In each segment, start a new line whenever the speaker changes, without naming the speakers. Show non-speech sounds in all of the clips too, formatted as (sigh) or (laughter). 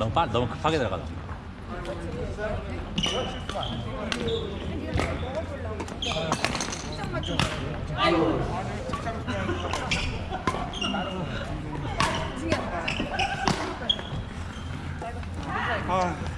너무 빨 너무 급하게 들어가다.
어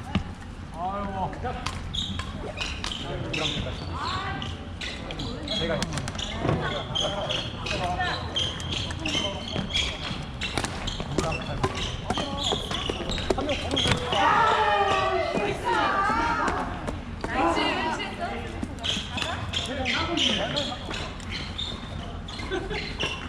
Thank (laughs) (laughs) you.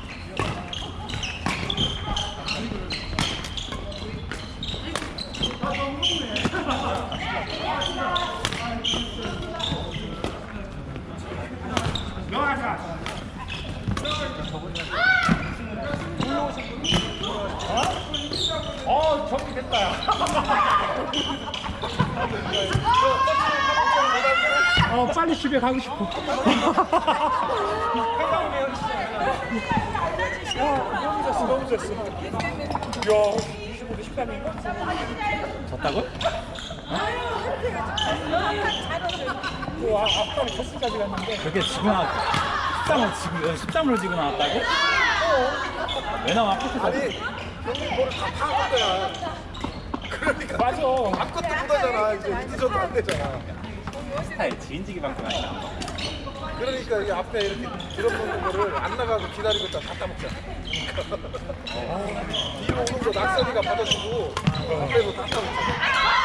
어 빨리 집에 가고 싶어. 너무 졌어 너무 졌어. 야 25대 13인가?
졌다고?
와 앞다리 졌을까지 갔는데.
그렇게 지고 나 13을 지금 13으로 지고 나왔다고? 왜 나와
아니 형님 뭐를 다 파는 거야. 그러니까
맞아.
아무것도 못하잖아. 이제 늦어도 안 되잖아.
스타일 지인지기 방송 아니야?
그러니까 이 앞에 이렇게 들어보는 거를 안 나가고 기다리고 있다 갖다 먹잖아. 뒤로 오는 거 낙선이가 받아주고 앞에서 갖다 먹잖아.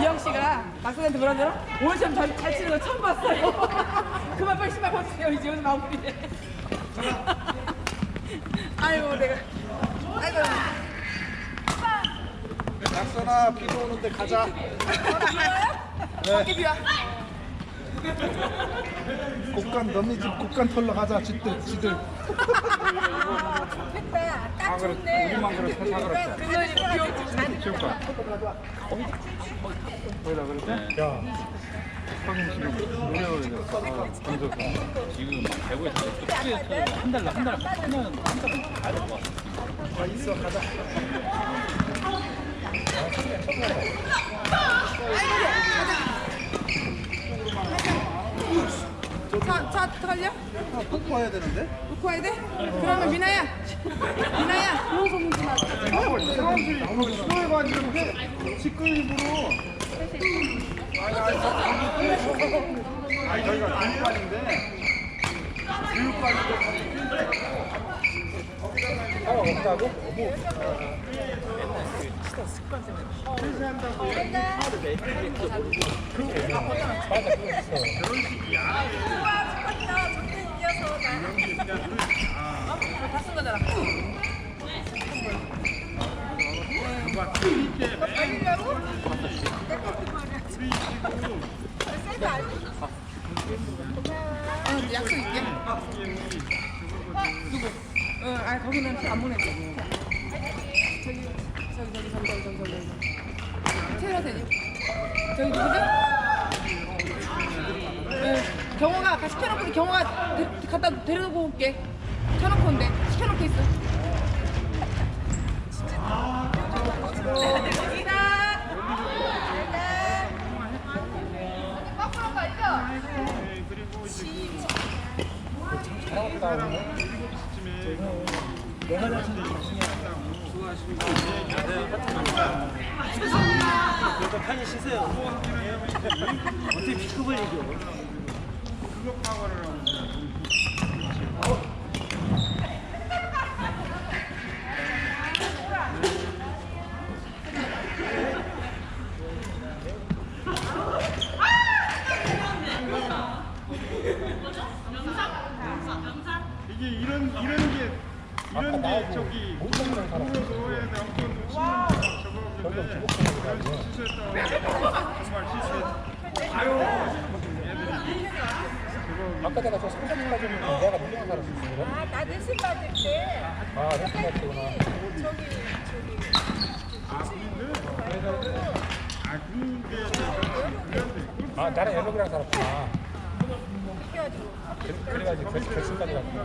이영 씨가 박사한테 뭐라 들어? 오늘 시험 잘, 잘 치는 거 처음 봤어요. (laughs) 그만 빨리 신발 벗으세요. 이제 오늘 마무리해. (laughs) 아이고 내가 아이고
낙선아 비도 오는데 가자. (laughs)
비와.
곡간 너네 집 곡간 털러 가자. 지들 지들.
딱 좋네.
우리만 그렇게 사그랬어.
그녀님 비오지.
지울까? 거기다 그랬대? 야. 하긴 지금 노래를 검색.
지금 막 대구에서 또 프리에서 한 달로 한 달, 하면 한 달은 가야 될것 같아.
아 있어 가자.
차, 차 털려?
아, 뽀뽀 해야 되는데?
놓고 와야 돼? 그러면 미나야. 미나야. 소문 좀 하자.
사람들이 수요해가지고 해. 직근입으로. 아니 아니 아니 저희가 교육반인데 교육반인데 하나 없다고? 뭐?
다쓴 거잖아. 어, 이제 약속 있게. 누구? 어, 아 거기는 안 보내줘. 저기, 저기, 저기, 저기, 저기, 저기, 저기. 태열아 되니? 저기 누구지? 네, 경호가 같이 켜놓고 경호가 데, 갖다 데려고 올게. 켜놓고 온대. 시켜놓고 있어. 여기다. 거꾸로 가죠.
이게 이런 이런 게 이런 게 저기 도로도에 남편도 치는 저거길래 실수했다고 정말 실수했
아까 내가 저 상담 가지고 내가 물리만 살았었어. 그래?
아, 나 대신 받을 때
아, 레슨 받구나.
저기
아 그게 저
아, 나랑 연락이랑 살았구나.
저기 해가지고
그래- 그래가지고 결, 결승까지 갔구나.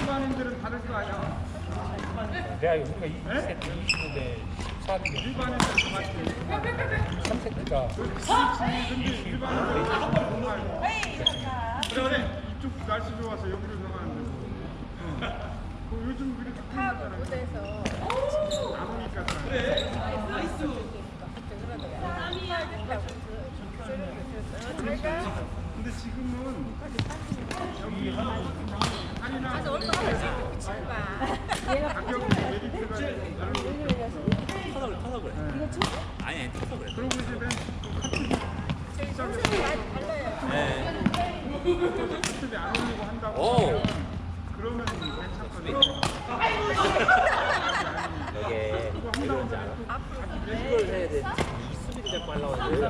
일반인들은 다를 거 아니야.
내가 우리가 이 세트 20대 14대
일반인들은 맞지.
3세트가
근데 일반인들은 정말 그래 이쪽 날씨 좋아서 여기로 들어가는데. 그 요즘 그렇게
파악을
풀리잖아요.
못해서
안 지금은 여기 할인하 가격이 메리트가 좀 별로
터서 그래 터서 그래 아니 아니 터서 그래
그러고 이제 맨.
네.
카트비 안 올리고 한다고
오.
그러면 괜찮거든요.
이게 왜 그런지 알아? 이걸 해야 돼. 이 수비를 잡고 하려고 하는데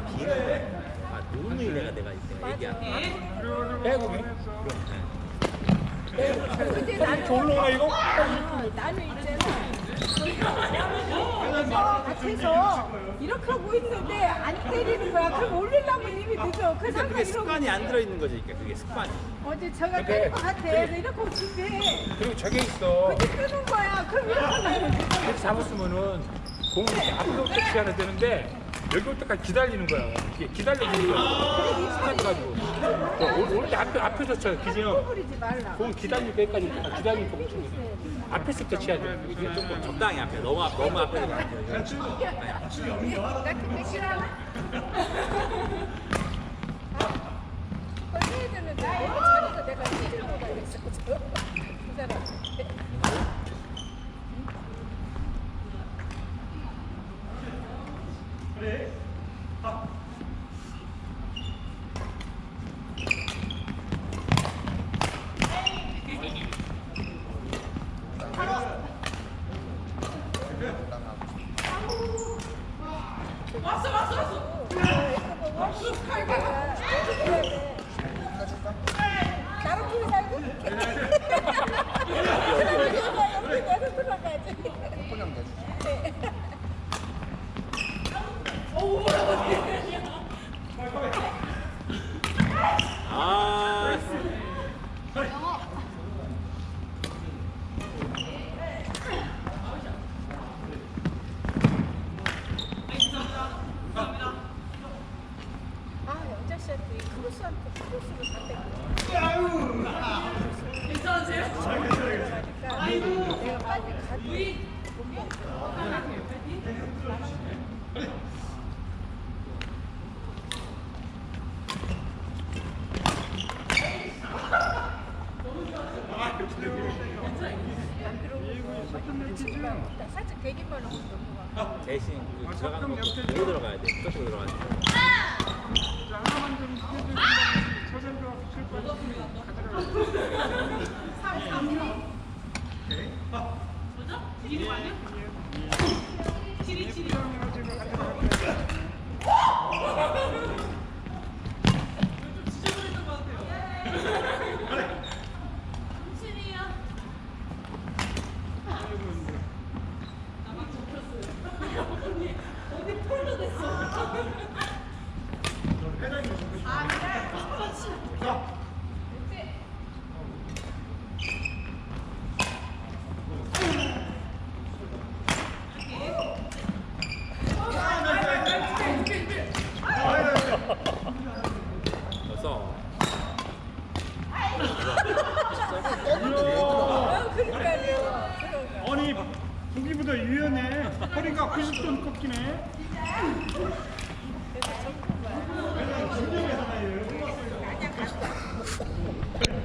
아 너무 내가 내가 내가 얘기한
그래가지고 해서
근데 나는
올라오나 이거?
나는 있잖아. 앞에서 이렇게 하고 있는데 안 때리는 거야. 그럼 올리려면 이미 늦어. 그 상관
그게
이러고
습관이 안 들어있는 거지 그러니까 그게 습관이
어제 저가 때릴 것 같아. 그래서 이렇게 하고 준비해.
그리고 저게 있어.
근데 끄는 거야. 그럼 이렇게 하면
이렇게 잡았으면은 공을 앞으로 터치해야 되는데 여기 올 때까지 기다리는 거야. 이게 기다려주는 거야. 습관돼가지고. 올때 앞에, 앞에서 쳐, 기지영.
뿌리지 말라.
공 기다릴 때까지 기다리는 공 치는 거야. 앞에서부터 쳐야 돼. 이게 조금
적당히 앞에 너무 앞 너무 돼.
나 근데 싫어하나? 그걸 해야 되는데 잘해서 내가. 그 사람. (laughs) 나랑 둘이 살고? 여기 내가 들어가야지.
아
아, 영자 씨한테 크로스한테 크로스를 상대. 괜찮으세요? 내가 빨리 가도 살짝 대기만 하고 넘어가.
대신 그 들어가는 거 여기 들어가야 돼 저쪽으로 들어가야 돼
자, 하나만 좀 해주시면 서점도 칠거 가져가세요.